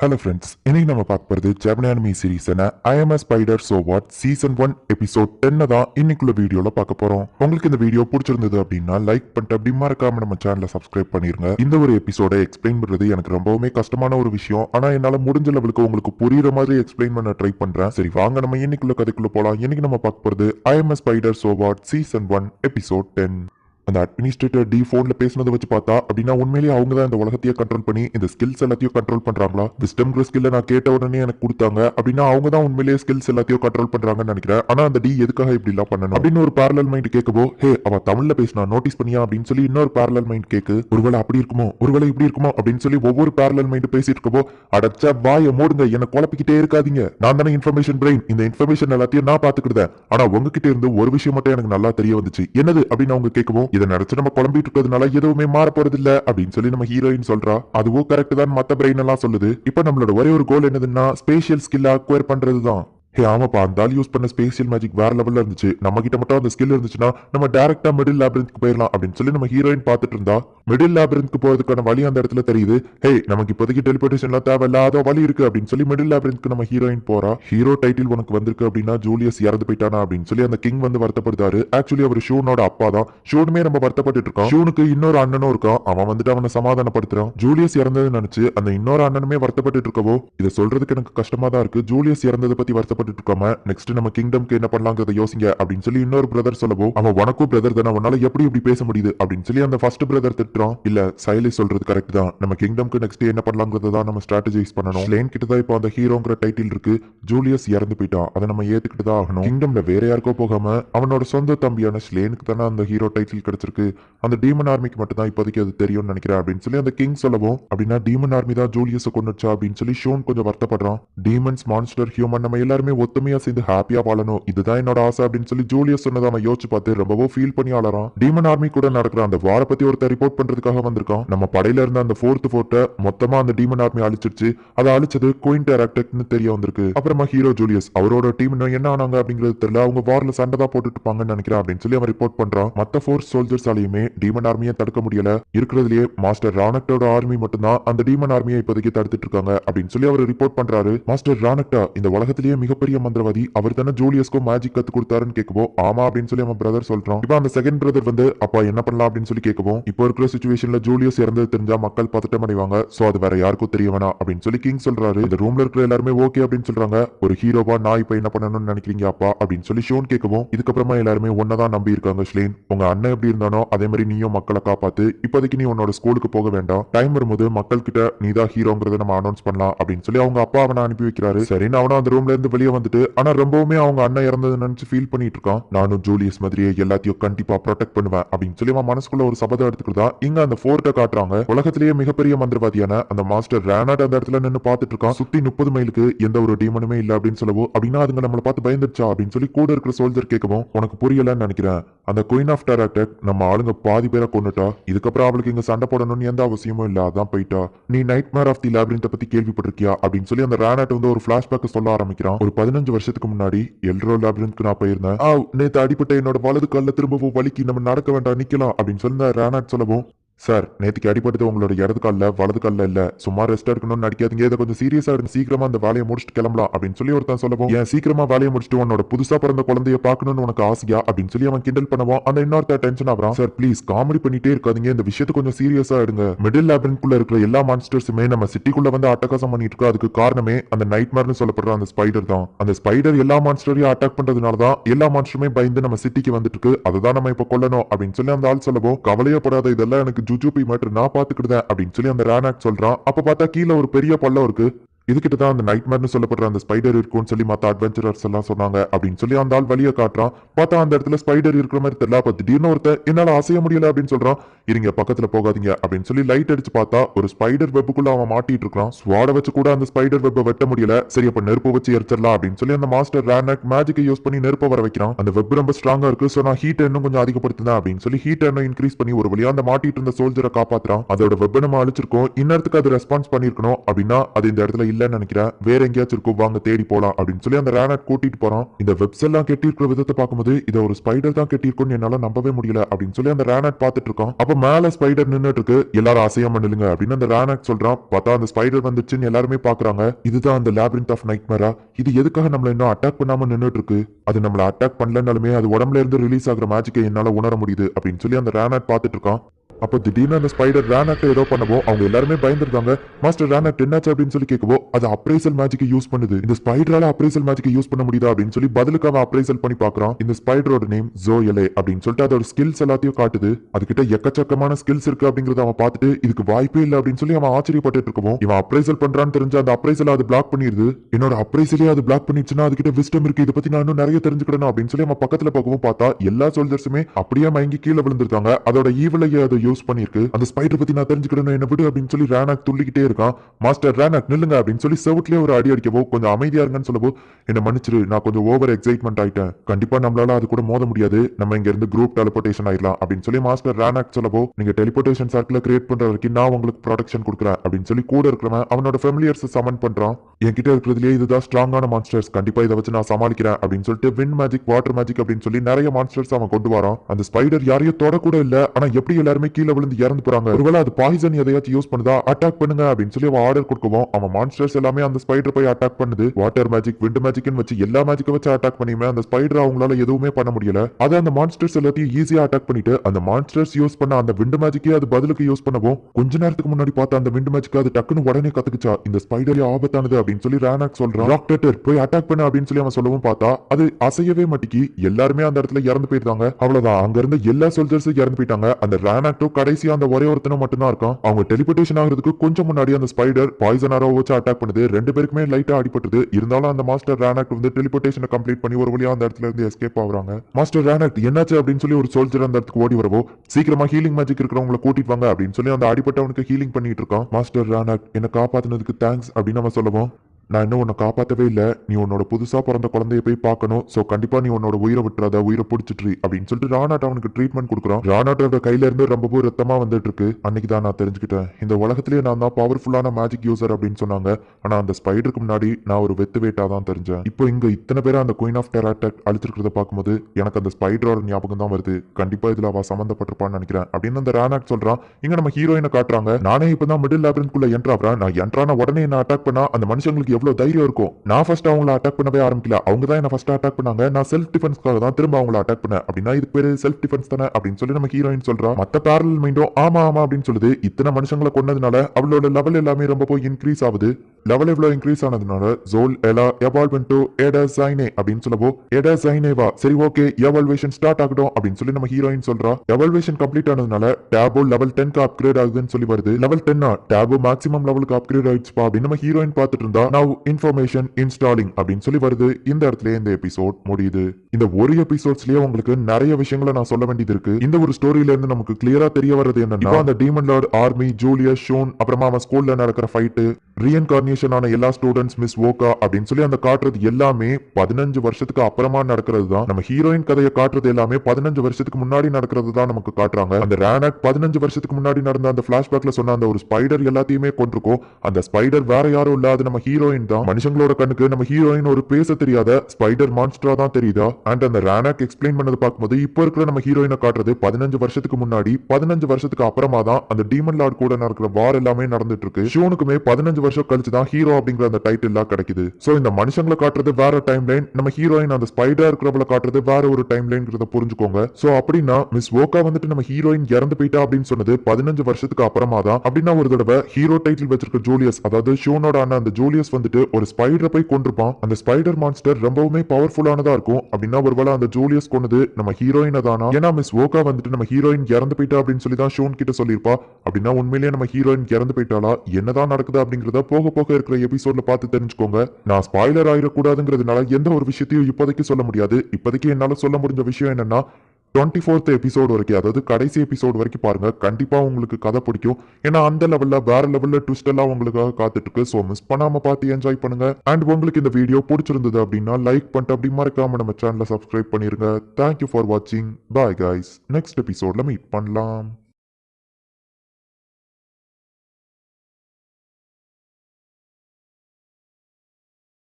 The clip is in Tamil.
ஹலோ ஃப்ரெண்ட்ஸ் இன்னைக்கு நம்ம பார்க்க போகிறது Japan anime சீரீஸான I'm a spider so what season one episode டென்னை தான் இன்னைக்குள்ள வீடியோவில் பார்க்க போகிறோம் உங்களுக்கு இந்த வீடியோ பிடிச்சிருந்தது அப்படின்னா லைக் பண்ணிட்டு அப்படி மறக்காம நம்ம சேனலை சப்ஸ்கிரைப் பண்ணிருங்க. இந்த ஒரு எபிசோடை எக்ஸ்பிளைன் பண்ணுறது எனக்கு ரொம்பவுமே கஷ்டமான ஒரு விஷயம். ஆனால் என்னால் முடிஞ்ச லெவலுக்கு உங்களுக்கு புரியுற மாதிரி எக்ஸ்பிளைன் பண்ண ட்ரை பண்ணுறேன் சரி வாங்க நம்ம இன்னைக்குள்ள கதைக்குள்ள போகலாம் இன்னைக்கு நம்ம பார்க்க போகிறது I'm a spider so what season one episode ten அந்த அட்மினிஸ்ட்ரேட்டர் டி ஃபோன்ல பேசினதை வச்சு பார்த்தா அப்படின்னா உண்மையிலேயே அவங்க தான் இந்த உலகத்தையே கண்ட்ரோல் பண்ணி இந்த ஸ்கில்ஸ் எல்லாத்தையும் கண்ட்ரோல் பண்றாங்களா? விஸ்டம்ங்கிற ஸ்கில்ல நான் கேட்ட உடனே எனக்கு கொடுத்தாங்க. அப்படின்னா அவங்க தான் உண்மையிலேயே ஸ்கில்ஸ் எல்லாத்தையும் கண்ட்ரோல் பண்றாங்கன்னு நினைக்கிறேன். ஆனா அந்த டி எதுக்காக இப்படி எல்லாம் பண்ணணும்? அப்படின்னு ஒரு பேரலல் மைண்ட் கேட்கவோ ஹே அவ தமிழ்ல பேசினா நோட்டீஸ் பண்ணியா? அப்படின்னு சொல்லி இன்னொரு பேரலல் மைண்ட் கேக்கு. ஒருவேளை அப்படி இருக்குமோ? ஒருவேளை இப்படி இருக்குமோ? அப்படின்னு சொல்லி ஒவ்வொரு பேரலல் மைண்ட் பேசிட்டு இருக்கவோ அடைச்சா வாய மூடுங்க என்ன குழப்பிக்கிட்டே இருக்காதீங்க. நான் தானே இன்ஃபர்மேஷன் பிரெயின் இந்த இன்ஃபர்மேஷன் எல்லாத்தையும் நான் பாத்துக்கிட்டேன் ஆனா உங்ககிட்ட இருந்து ஒரு விஷயம் மட்டும் எனக்கு நல்லா தெரிய வந்துச்சு. என்னது? அப்படின்னு அவங்க கேட்கவும் இதை நினைச்சு நம்ம குழம்பிட்டு இருக்கிறதுனால எதுவுமே மாற போறது இல்ல அப்படின்னு சொல்லி நம்ம ஹீரோயின் சொல்றா. அதுவும் கரெக்ட் தான் மத்த பிரெயின் எல்லாம் சொல்லுது. இப்ப நம்மளோட ஒரே ஒரு கோல் என்னதுன்னா ஸ்பேஷியல் ஸ்கில் அக்வயர் பண்றது தான் ஹே ஆமாப்பா அந்த ஆள் யூஸ் பண்ண ஸ்பேஷியல் மேஜிக் வேற லெவல்ல இருந்துச்சு. நம்ம கிட்ட மட்டும் அந்த ஸ்கில் இருந்துச்சுன்னா நம்ம டேரக்டா மிடில் லேபிரன்ஸ்க்கு போயிடலாம் அப்படின்னு சொல்லி நம்ம ஹீரோயின் பார்த்துட்டு இருந்தா மிடில் லேபிரன்ஸ்க்கு போறதுக்கான வழி அந்த இடத்துல தெரியுது. ஹே நமக்கு இப்போதைக்கு டெலிபோர்டேஷன்லாம் தேவையில்லாத வழி இருக்கு அப்படின்னு சொல்லி மிடில் லேபிரன்ஸ்க்கு நம்ம ஹீரோயின் போறா. ஹீரோ டைட்டில் உனக்கு வந்திருக்கு அப்படின்னா ஜூலியஸ் இறந்து போயிட்டானா அப்படின்னு சொல்லி அந்த கிங் வந்து வருத்தப்படுத்தாரு. ஆக்சுவலி அவர் ஷூனோட அப்பா தான். ஷூனுமே நம்ம வருத்தப்பட்டு இருக்கோம். ஷூனுக்கு இன்னொரு அண்ணனும் இருக்கான். அவன் வந்துட்டு அவனை சமாதானப்படுத்துறான். ஜூலியஸ் இறந்ததுன்னு நினைச்சு அந்த இன்னொரு அண்ணனுமே வருத்தப்பட்டு இருக்கவோ இதை சொல்றதுக்கு எனக்கு கஷ்டமா தான் இருக்கு. ஜூலியஸ் இறந்ததை பத்தி வருத்தப்பட்டு இருக்காம நெக்ஸ்ட் நம்ம கிங்டம்க்கு என்ன பண்ணலாங்கிறத யோசிங்க அப்படின்னு சொல்லி இன்னொரு பிரதர் சொல்லவோ அவன் உனக்கும் பிரதர் தானே அவனால எப்படி இப்படி பேச முடியுது அப்படின்னு சொல்லி அந்த ஃபர்ஸ்ட் பிரதர் திட்டுறான். இல்ல சைலி சொல்றது கரெக்ட் தான். நம்ம கிங்டம்க்கு நெக்ஸ்ட் என்ன பண்ணலாங்கிறத தான் நம்ம ஸ்ட்ராட்டஜைஸ் பண்ணணும். லேன் கிட்ட தான் இப்போ அந்த ஹீரோங்கிற டைட்டில் இருக்கு. ஜூலியஸ் இறந்து போயிட்டான். அதை நம்ம ஏத்துக்கிட்டு தான் ஆகணும். கிங்டம்ல வேற யாருக்கோ போகாம அவனோட சொந்த தம்பியான ஸ்லேனுக்கு தானே அந்த ஹீரோ டைட்டில் கிடைச்சிருக்கு. அந்த டீமன் ஆர்மிக்கு மட்டும் தான் இப்போதைக்கு அது தெரியும்னு நினைக்கிறேன் அப்படின்னு சொல்லி அந்த கிங் சொல்லவும் அப்படின்னா டீமன் ஆர்மி தான் ஜூலியஸ் கொண்டுச்சா அப்படின்னு சொல்லி ஷோன் கொஞ்சம் வருத்தப்படுறான். டீமன்ஸ் மான்ஸ்டர் ஹியூமன் நம்ம எல்லாருமே எல்லாருமே ஒத்துமையா சேர்ந்து ஹாப்பியா வாழணும். இதுதான் என்னோட ஆசை அப்படின்னு சொல்லி ஜூலியஸ் சொன்னதை அவன் யோசிச்சு பார்த்து ரொம்பவோ ஃபீல் பண்ணி ஆளறான். டீமன் ஆர்மி கூட நடக்கிற அந்த வார பத்தி ஒருத்தர் ரிப்போர்ட் பண்றதுக்காக வந்திருக்கான். நம்ம படையில இருந்த அந்த ஃபோர்த் ஃபோர்ட்டை மொத்தமா அந்த டீமன் ஆர்மி அழிச்சிருச்சு. அதை அழிச்சது குயின் டேரக்டர்னு தெரிய வந்திருக்கு. அப்புறமா ஹீரோ ஜூலியஸ் அவரோட டீம் என்ன ஆனாங்க அப்படிங்கிறது தெரியல. அவங்க வார்ல சண்டை தான் போட்டுட்டு இருப்பாங்கன்னு நினைக்கிறேன் அப்படின்னு சொல்லி அவன் ரிப்போர்ட் பண்றான். மத்த ஃபோர்ஸ் சோல்ஜர்ஸாலையுமே டீமன் ஆர்மியை தடுக்க முடியல. இருக்கிறதுலயே மாஸ்டர் ரானக்டோட ஆர்மி மட்டும்தான் அந்த டீமன் ஆர்மியை இப்போதைக்கு தடுத்துட்டு இருக்காங்க அப்படின்னு சொல்லி அவர் ரிப்போர்ட் பண்றாரு. மாஸ்டர் ரானக்டா இந்த உலகத்திலேயே மிக பெரிய மந்திரவாதி அவர் தானே ஜூலியஸ்க்கும் மேஜிக் கத்து கொடுத்தாருன்னு கேட்கவோ ஆமா அப்படின்னு சொல்லி அவன் பிரதர் சொல்றான். இப்போ அந்த செகண்ட் பிரதர் வந்து அப்பா என்ன பண்ணலாம் அப்படின்னு சொல்லி கேட்கவும் இப்போ இருக்கிற சுச்சுவேஷன்ல ஜூலியஸ் இறந்தது தெரிஞ்சா மக்கள் பதட்டம் அடைவாங்க சோ அது வேற யாருக்கும் தெரிய வேணாம் அப்படின்னு சொல்லி கிங் சொல்றாரு. இந்த ரூம்ல இருக்கிற எல்லாருமே ஓகே அப்படின்னு சொல்றாங்க. ஒரு ஹீரோவா நான் இப்ப என்ன பண்ணணும்னு நினைக்கிறீங்க அப்பா அப்படின்னு சொல்லி ஷோன் கேட்கவும் இதுக்கப்புறமா எல்லாருமே ஒன்னதான் நம்பி இருக்காங்க ஸ்லேன் உங்க அண்ணன் எப்படி இருந்தானோ அதே மாதிரி நீயும் மக்களை காப்பாத்து. இப்போதைக்கு நீ உன்னோட ஸ்கூலுக்கு போக வேண்டாம். டைம் வரும்போது மக்கள் கிட்ட நீ தான் ஹீரோங்கிறத நம்ம அனௌன்ஸ் பண்ணலாம் அப்படின்னு சொல்லி அவங்க அப்பா அவனை அனுப்பி வைக்கிறாரு. சரின்னு அவனும் அந்த ரூம்ல இருந்து வெளியே வெளியே வந்துட்டு ஆனா ரொம்பவுமே அவங்க அண்ணன் இறந்தது நினைச்சு ஃபீல் பண்ணிட்டு இருக்கான். நானும் ஜூலியஸ் மாதிரியே எல்லாத்தையும் கண்டிப்பா ப்ரொடெக்ட் பண்ணுவேன் அப்படின்னு சொல்லி அவன் மனசுக்குள்ள ஒரு சபதம் எடுத்துக்கிட்டா இங்க அந்த ஃபோர்ட்டை காட்டுறாங்க. உலகத்திலேயே மிகப்பெரிய மந்திரவாதியான அந்த மாஸ்டர் ரேனாட் அந்த இடத்துல நின்னு பாத்துட்டு இருக்கான். சுத்தி முப்பது மைலுக்கு எந்த ஒரு டீமனுமே இல்ல அப்படின்னு சொல்லவோ அப்படின்னா அதுங்க நம்மளை பார்த்து பயந்துருச்சா அப்படின்னு சொல்லி கூட இருக்கிற சோல்ஜர் கேட்கவும் உனக்கு புரியலன்னு நினைக்கிறேன். அந்த குயின் ஆஃப் டேராக்டக் நம்ம ஆளுங்க பாதி பேரை கொண்டுட்டா இதுக்கப்புறம் அவளுக்கு இங்க சண்டை போடணும்னு எந்த அவசியமும் இல்ல. அதான் போயிட்டா. நீ நைட் மேர் ஆஃப் தி லேப்ரிந்த பத்தி கேள்விப்பட்டிருக்கியா? அப்படின்னு சொல்லி அந்த ரேனாட் வந்து ஒரு பிளாஷ்பேக் சொல்ல ஆரம்பிக்கிறான். ஒரு பதினஞ்சு வருஷத்துக்கு முன்னாடி எல்ரோ லேப்ரிந்த்க்கு நான் போயிருந்தேன். ஆ நேத்து அடிப்பட்ட என்னோட வலது கால்ல திரும்பவும் வலிக்கு நம்ம நடக்க வேண்டாம் நிக்கலாம் அப்படின்னு சொல்லி ரேனாட் சொல்லவும் சார் நேத்துக்கு அடிபட்டது உங்களோட இடது கால்ல வலது கால்ல இல்ல. சும்மா ரெஸ்ட் எடுக்கணும்னு நடிக்காதீங்க. இதை கொஞ்சம் சீரியஸா இருந்து சீக்கிரமா அந்த வேலையை முடிச்சுட்டு கிளம்பலாம் அப்படின்னு சொல்லி ஒருத்தன் சொல்லவும் ஏன் சீக்கிரமா வேலையை முடிச்சுட்டு உன்னோட புதுசா பிறந்த குழந்தைய பார்க்கணும்னு உனக்கு ஆசையா? அப்படின்னு சொல்லி அவன் கிண்டல் பண்ணுவான் அந்த இன்னொருத்த டென்ஷன் ஆகிறான். சார் ப்ளீஸ் காமெடி பண்ணிட்டே இருக்காதீங்க. இந்த விஷயத்தை கொஞ்சம் சீரியஸா எடுங்க. மிடில் லேபின்குள்ள இருக்கிற எல்லா மான்ஸ்டர்ஸுமே நம்ம சிட்டிக்குள்ள வந்து அட்டகாசம் பண்ணிட்டு இருக்கோம். அதுக்கு காரணமே அந்த நைட் மேர்னு சொல்லப்படுற அந்த ஸ்பைடர் தான். அந்த ஸ்பைடர் எல்லா மான்ஸ்டரையும் அட்டாக் பண்றதுனால தான் எல்லா மான்ஸ்டருமே பயந்து நம்ம சிட்டிக்கு வந்துட்டு இருக்கு. அதுதான் நம்ம இப்ப கொல்லணும். அப்படின்னு சொல்லி அந்த ஆள் சொல்லவும் கவலையப்படாத. இதெல்லாம் எனக்கு ஜுஜுபி மட்டும் நான் பாத்துக்கிட்டேன் அப்படின்னு சொல்லி அந்த ரானாக் சொல்றான். அப்ப பார்த்தா கீழே ஒரு பெரிய பள்ளம் இருக்கு. இதுகிட்ட தான் அந்த நைட் மேர்னு சொல்லப்படுற அந்த ஸ்பைடர் இருக்கும்னு சொல்லி மற்ற அட்வென்ச்சரர்ஸ் எல்லாம் சொன்னாங்க. அப்படின்னு சொல்லி அந்த ஆள் வழியை காட்டுறான். பார்த்தா அந்த இடத்துல ஸ்பைடர் இருக்கிற மாதிரி தெரியல. அப்ப திடீர்னு ஒருத்தன் என்னால அசைய முடியல அப்படின்னு சொல்றான். இருங்க பக்கத்துல போகாதீங்க அப்படின்னு சொல்லி லைட் அடிச்சு பார்த்தா ஒரு ஸ்பைடர் வெப்புக்குள்ள அவன் மாட்டிட்டு இருக்கான். ஸ்வாட வச்சு கூட அந்த ஸ்பைடர் வெப்பை வெட்ட முடியல. சரி அப்ப நெருப்பு வச்சு எரிச்சிடலாம் அப்படின்னு சொல்லி அந்த மாஸ்டர் ரேனக் மேஜிக்கை யூஸ் பண்ணி நெருப்ப வர வைக்கிறான். அந்த வெப் ரொம்ப ஸ்ட்ராங்கா இருக்கு. சோ நான் ஹீட் இன்னும் கொஞ்சம் அதிகப்படுத்துனேன் அப்படின்னு சொல்லி ஹீட் இன்னும் இன்க்ரீஸ் பண்ணி ஒரு வழியா அந்த மாட்டிட்டு இருந்த சோல்ஜரை காப்பாத்துறான். அதோட வெப்பை நம்ம அழிச்சிருக்கோம். இன்னத்துக்கு அது ரெஸ்பான்ஸ் பண்ணிருக்கணும் அப்படின்னா அது இந்த இடத்துல இல்ல. இல்லைன்னு நினைக்கிறேன் வேற எங்கேயாச்சும் இருக்கும். வாங்க தேடி போலாம் அப்படின்னு சொல்லி அந்த ரேனட் கூட்டிட்டு போறோம் இந்த வெப்ஸ் எல்லாம் கெட்டிருக்கிற விதத்தை பார்க்கும்போது இதை ஒரு ஸ்பைடர் தான் கெட்டிருக்கும்னு என்னால நம்பவே முடியல அப்படின்னு சொல்லி அந்த ரேனட் பார்த்துட்டு இருக்கோம் அப்ப மேல ஸ்பைடர் நின்னுட்டு இருக்கு. எல்லாரும் அசையாம நில்லுங்க அப்படின்னு அந்த ரேனட் சொல்றான். பார்த்தா அந்த ஸ்பைடர் வந்துச்சுன்னு எல்லாருமே பாக்குறாங்க இதுதான் அந்த லேப்ரிண்ட் ஆஃப் நைட்மரா இது எதுக்காக நம்மள இன்னும் அட்டாக் பண்ணாம நின்னுட்டு இருக்கு? அது நம்மள அட்டாக் பண்ணலனாலுமே அது உடம்புல இருந்து ரிலீஸ் ஆகுற மேஜிக்கை என்னால உணர முடியுது அப்படின்னு சொல்லி அந்த ரேனட் பார்த்துட்டு இருக்கான். அப்போ திடீர்னு அந்த ஸ்பைடர் ரேனட் ஏதோ பண்ணவோ அவங்க எல்லாருமே பயந்துருக்காங்க மாஸ்டர் ரேனட் என்னாச்சு? அப்படின்னு சொல்லி கேட்கவோ அது அப்ரைசல் மேஜிக்கை யூஸ் பண்ணுது. இந்த ஸ்பைடரால அப்ரைசல் மேஜிக்கை யூஸ் பண்ண முடியுதா அப்படின்னு சொல்லி பதிலுக்கு அவன் அப்ரைசல் பண்ணி பாக்குறான் இந்த ஸ்பைடரோட நேம் ஜோயலே அப்படின்னு சொல்லிட்டு அதோட ஸ்கில்ஸ் எல்லாத்தையும் காட்டுது. அதுகிட்ட எக்கச்சக்கமான ஸ்கில்ஸ் இருக்கு அப்படிங்கறத அவன் பார்த்துட்டு இதுக்கு வாய்ப்பே இல்லை அப்படின்னு சொல்லி அவன் ஆச்சரியப்பட்டு இருக்கவும் இவன் அப்ரைசல் பண்றான்னு தெரிஞ்சு அந்த அப்ரைசல் அது பிளாக் பண்ணிடுது. என்னோட அப்ரைசலே அது பிளாக் பண்ணிடுச்சுன்னா அதுகிட்ட விஸ்டம் இருக்கு. இதை பத்தி நான் இன்னும் நிறைய தெரிஞ்சுக்கணும் அப்படின்னு சொல்லி அவன் பக்கத்துல போகவும் பார்த்தா எல்லா சோல்ஜர்ஸுமே அப்படியே மயங்கி கீழே விழுந்திருக்காங்க. அதோட ஈவிலையை அதை யூஸ் பண்ணிருக்கு அந்த ஸ்பைடர் பத்தி நான் தெரிஞ்சுக்கணும் என்ன விடு அப்படின்னு சொல்லி ரேனாக் துள்ளிக்கிட்டே இருக்கான். மாஸ்டர் ரேனாக் நில்லுங்க அப்படின்னு சொல்லி செவுட்லயே ஒரு அடி அடிக்கவோ கொஞ்சம் அமைதியா இருங்கன்னு சொல்லவோ என்ன மன்னிச்சிரு. நான் கொஞ்சம் ஓவர் எக்ஸைட்மெண்ட் ஆயிட்டேன். கண்டிப்பா நம்மளால அது கூட மோத முடியாது. நம்ம இங்க இருந்து குரூப் டெலிபோர்டேஷன் ஆயிடலாம் அப்படின்னு சொல்லி மாஸ்டர் ரேனாக் சொல்லவோ நீங்க டெலிபோர்டேஷன் சர்க்கிள் கிரியேட் பண்ற வரைக்கும் நான் உங்களுக்கு ப்ரொடக்ஷன் கொடுக்குறேன் அப்படின்னு சொல்லி கூட இருக்கிறவன் அவனோட ஃபெமிலியர்ஸ் சமன் பண்றான். என்கிட்ட இருக்கிறதுலயே இதுதான் ஸ்ட்ராங்கான மான்ஸ்டர்ஸ் கண்டிப்பா இதை வச்சு நான் சமாளிக்கிறேன் அப்படின்னு சொல்லிட்டு வின் மேஜிக் வாட்டர் மேஜிக் அப்படின்னு சொல்லி நிறைய மான்ஸ்டர்ஸ் அவன் கொண்டு வரான். அந்த ஸ்பைடர் யாரையும் தொடக்கூட இல்ல. ஆனா எப்படி எல்லாருமே கீழே விழுந்து இறந்து போறாங்க? ஒருவேளை அது பாய்சன் எதையாச்சும் யூஸ் பண்ணுதா? அட்டாக் பண்ணுங்க அப்படின்னு சொல்லி அவன் ஆர்டர் கொடுக்கவும் அவன் மான்ஸ்டர்ஸ் எல்லாமே அந்த ஸ்பைடர் போய் அட்டாக் பண்ணுது. வாட்டர் மேஜிக் விண்ட் மேஜிக்னு வச்சு எல்லா மேஜிக்கும் வச்சு அட்டாக் பண்ணியுமே அந்த ஸ்பைடர் அவங்களால எதுவுமே பண்ண முடியல. அது அந்த மான்ஸ்டர்ஸ் எல்லாத்தையும் ஈஸியா அட்டாக் பண்ணிட்டு அந்த மான்ஸ்டர்ஸ் யூஸ் பண்ண அந்த விண்ட் மேஜிக்கே அது பதிலுக்கு யூஸ் பண்ணவும் கொஞ்ச நேரத்துக்கு முன்னாடி பார்த்த அந்த விண்ட் மேஜிக் அது டக்குன்னு உடனே கத்துக்குச்சா இந்த ஸ்பைடர் ஆபத்தானது அப்படின்னு சொல்லி ரானாக் சொல்றான். டாக்டர் போய் அட்டாக் பண்ண அப்படின்னு சொல்லி அவன் சொல்லவும் பார்த்தா அது அசையவே மாட்டிக்கி எல்லாருமே அந்த இடத்துல இறந்து போயிருந்தாங்க அவ்வளவுதான். அங்க இருந்த எல்லா சோல்ஜர்ஸும் இறந்து போயிட்டாங்க. அந்த ரேனாக்டும் கடைசியா அந்த ஒரே ஒருத்தனும் மட்டும்தான் இருக்கான். அவங்க டெலிபோர்டேஷன் ஆகிறதுக்கு கொஞ்சம் முன்னாடி அந்த ஸ்பைடர் பாய்சன் வச்சு அட்டாக் பண்ணுது ரெண்டு பேருக்குமே லைட்டா அடிபட்டுது. இருந்தாலும் அந்த மாஸ்டர் ரானாக்ட் வந்து டெலிபோர்டேஷனை கம்ப்ளீட் பண்ணி ஒரு வழியா அந்த இடத்துல இருந்து எஸ்கேப் ஆகுறாங்க. மாஸ்டர் ரானாக்ட் என்னாச்சு அப்படின்னு சொல்லி ஒரு சோல்ஜர் அந்த இடத்துக்கு ஓடி வரவோ சீக்கிரமா ஹீலிங் மேஜிக் இருக்கிறவங்களை கூட்டிட்டு வாங்க அப்படின்னு சொல்லி அந்த அடிபட்டவனுக்கு ஹீலிங் பண்ணிட்டு இருக்கான். மாஸ்டர் ரானாக்ட் என்ன காப்பாத்தினதுக்கு தேங்க்ஸ் அப்படின்னு நம்ம சொல்லுவோம் நான் இன்னும் உன்னை காப்பாற்றவே இல்லை. நீ உன்னோட புதுசா பிறந்த குழந்தைய போய் பார்க்கணும். ஸோ கண்டிப்பா நீ உன்னோட உயிரை விட்டுறாத உயிரை பிடிச்சிட்டு அப்படின்னு சொல்லிட்டு ராணாட் அவனுக்கு ட்ரீட்மெண்ட் கொடுக்குறான். ராணாட்டோட கையில இருந்து ரொம்பவும் ரத்தமா வந்துட்டு இருக்கு அன்னைக்கு தான் நான் தெரிஞ்சுக்கிட்டேன். இந்த உலகத்திலேயே நான் தான் பவர்ஃபுல்லான மேஜிக் யூசர் அப்படின்னு சொன்னாங்க. ஆனா அந்த ஸ்பைடருக்கு முன்னாடி நான் ஒரு வெத்து வேட்டா தான் தெரிஞ்சேன். இப்போ இங்க இத்தனை பேரை அந்த குயின் ஆஃப் டெராட்டக் அழிச்சிருக்கிறத பார்க்கும்போது எனக்கு அந்த ஸ்பைடரோட ஞாபகம் தான் வருது. கண்டிப்பா இதுல அவ சம்மந்தப்பட்டிருப்பான்னு நினைக்கிறேன். அப்படின்னு அந்த ரானாக் சொல்றான். இங்க நம்ம ஹீரோயினை காட்டுறாங்க. நானே இப்பதான் மிடில் லேபிரன்குள்ள என்ட்ரு நான் என்ட்ரான உடனே என்ன அட்டாக் பண்ணா அந்த மனுஷங்களுக்கு எவ்வளவு தைரியம் இருக்கும் நான் ஃபர்ஸ்ட் அவங்கள அட்டாக் பண்ணவே ஆரம்பிக்கல. அவங்க தான் என்ன ஃபர்ஸ்ட் அட்டாக் பண்ணாங்க. நான் செல்ஃப் டிஃபென்ஸ்க்காக தான் திரும்ப அவங்கள அட்டாக் பண்ணேன். அப்படின்னா இது பேரு செல்ஃப் டிஃபென்ஸ் தானே? அப்படின்னு சொல்லி நம்ம ஹீரோயின் சொல்றா. மத்த பேரல் மைண்டும் ஆமா ஆமா அப்படின்னு சொல்லுது. இத்தனை மனுஷங்களை கொன்னதுனால அவளோட லெவல் எல்லாமே ரொம்ப போய் இன்க்ரீஸ் ஆகுது. லெவல் எவ்வளவு இன்க்ரீஸ் ஆனதுனால ஜோல் எலா எவால்வ் டு ஏடா சைனே அப்படின்னு சொல்லவோ ஏடா சைனேவா சரி ஓகே எவால்வேஷன் ஸ்டார்ட் ஆகட்டும் அப்படின்னு சொல்லி நம்ம ஹீரோயின் சொல்றா. எவால்வேஷன் கம்ப்ளீட் ஆனதுனால டேபோ லெவல் டென்க்கு அப்கிரேட் ஆகுதுன்னு சொல்லி வருது. லெவல் டென்னா டேபோ மேக்ஸிமம் லெவலுக்கு அப்கிரேட் ஆயிடுச்சுப்பா அப்படின்னு நம்ம ஹீரோயின் பார்த்துட்டு இருந்தா நான் இன்ஃபர்மேஷன் இன்ஸ்டாலிங் அப்படின்னு சொல்லி வருது. இந்த இடத்துல இந்த எபிசோட் முடியுது. இந்த ஒரு எபிசோட்ஸ்லயே உங்களுக்கு நிறைய விஷயங்களை நான் சொல்ல வேண்டியது இருக்கு. இந்த ஒரு ஸ்டோரியில இருந்து நமக்கு கிளியரா தெரிய வர்றது என்னன்னா அந்த demon lord army Julius Shun அப்புறமா அவன் ஸ்கூல்ல நடக்கிற ஃபைட்டு ரீஎன்கார்னேஷன் ஆன எல்லா ஸ்டூடெண்ட்ஸ் மிஸ் ஓகா அப்படின்னு சொல்லி அந்த காட்டுறது எல்லாமே பதினஞ்சு வருஷத்துக்கு அப்புறமா நடக்கிறது தான். நம்ம ஹீரோயின் கதையை காட்டுறது எல்லாமே பதினஞ்சு வருஷத்துக்கு முன்னாடி நடக்கிறது தான் நமக்கு காட்டுறாங்க. அந்த ரேனாக் பதினஞ்சு வருஷத்துக்கு முன்னாடி நடந்த அந்த பிளாஷ்பேக்ல சொன்ன அந்த ஒரு ஸ்பைடர் எல்லாத்தையுமே கொண்டிருக்கோம் அந்த ஸ்பைடர் வேற யாரும் இல்லாத நம்ம ஹீரோயின் ஹீரோயின் தான் மனுஷங்களோட கண்ணுக்கு நம்ம ஹீரோயின் ஒரு பேச தெரியாத ஸ்பைடர் மான்ஸ்டரா தான் தெரியுதா? அண்ட் அந்த ரானாக் எக்ஸ்பிளைன் பண்ணது பார்க்கும்போது இப்போ இருக்கிற நம்ம ஹீரோயினை காட்டுறது பதினஞ்சு வருஷத்துக்கு முன்னாடி பதினஞ்சு வருஷத்துக்கு அப்புறமா தான் அந்த டீமன் லார்ட் கூட நடக்கிற வார் எல்லாமே நடந்துட்டு இருக்கு ஷோனுக்குமே பதினஞ்சு வருஷம் கழிச்சு தான் ஹீரோ அப்படிங்கிற அந்த டைட்டில் எல்லாம் கிடைக்குது. சோ இந்த மனுஷங்களை காட்டுறது வேற டைம் லைன் நம்ம ஹீரோயின் அந்த ஸ்பைடர் இருக்கிறவள காட்டுறது வேற ஒரு டைம் லைன்ங்கிறத புரிஞ்சுக்கோங்க. சோ அப்படின்னா மிஸ் ஓகா வந்துட்டு நம்ம ஹீரோயின் இறந்து போயிட்டா அப்படின்னு சொன்னது பதினஞ்சு வருஷத்துக்கு அப்புறமா தான். அப்படின்னா ஒரு தடவை ஹீரோ டைட்டில் வச்சிருக்க ஜூலியஸ் அதாவது ஷோனோட அண்ணன் அந்த ஜூலியஸ் வந்துட்டு ஒரு ஸ்பைடரை போய் கொண்டிருப்பான் அந்த ஸ்பைடர் மான்ஸ்டர் ரொம்பவுமே பவர்ஃபுல்லானதா இருக்கும். அப்படின்னா ஒருவேளை அந்த ஜூலியஸ் கொண்டது நம்ம ஹீரோயினை தானா? ஏன்னா மிஸ் ஓகா வந்துட்டு நம்ம ஹீரோயின் இறந்து போயிட்டா அப்படின்னு சொல்லி தான் ஷோன் கிட்ட சொல்லியிருப்பா. அப்படின்னா உண்மையிலேயே நம்ம ஹீரோயின் இறந்து போயிட்டாளா? என்னதான் நடக்குது அப்படிங்கறத போக போக இருக்கிற எபிசோட்ல பார்த்து தெரிஞ்சுக்கோங்க. நான் ஸ்பாய்லர் ஆயிடக்கூடாதுங்கிறதுனால எந்த ஒரு விஷயத்தையும் இப்போதைக்கு சொல்ல முடியாது. இப்போதைக்கு என்னால சொல்ல முடிஞ்ச விஷயம் என்னன்னா டுவெண்ட்டி ஃபோர்த் எபிசோடு வரைக்கும் அதாவது கடைசி எபிசோடு வரைக்கும் பாருங்க கண்டிப்பா உங்களுக்கு கதை பிடிக்கும். ஏன்னா அந்த லெவல்ல வேற லெவல்ல ட்விஸ்ட் எல்லாம் உங்களுக்காக காத்துட்டு இருக்கு ஸோ மிஸ் பண்ணாம பார்த்து என்ஜாய் பண்ணுங்க. அண்ட் உங்களுக்கு இந்த வீடியோ பிடிச்சிருந்தது அப்படின்னா லைக் பண்ணிட்டு அப்படி மறக்காம நம்ம சேனலை சப்ஸ்கிரைப் பண்ணிருங்க. தேங்க்யூ ஃபார் வாட்சிங் பாய் கைஸ் நெக்ஸ்ட் எபிசோட்ல மீட் பண்ணலாம்.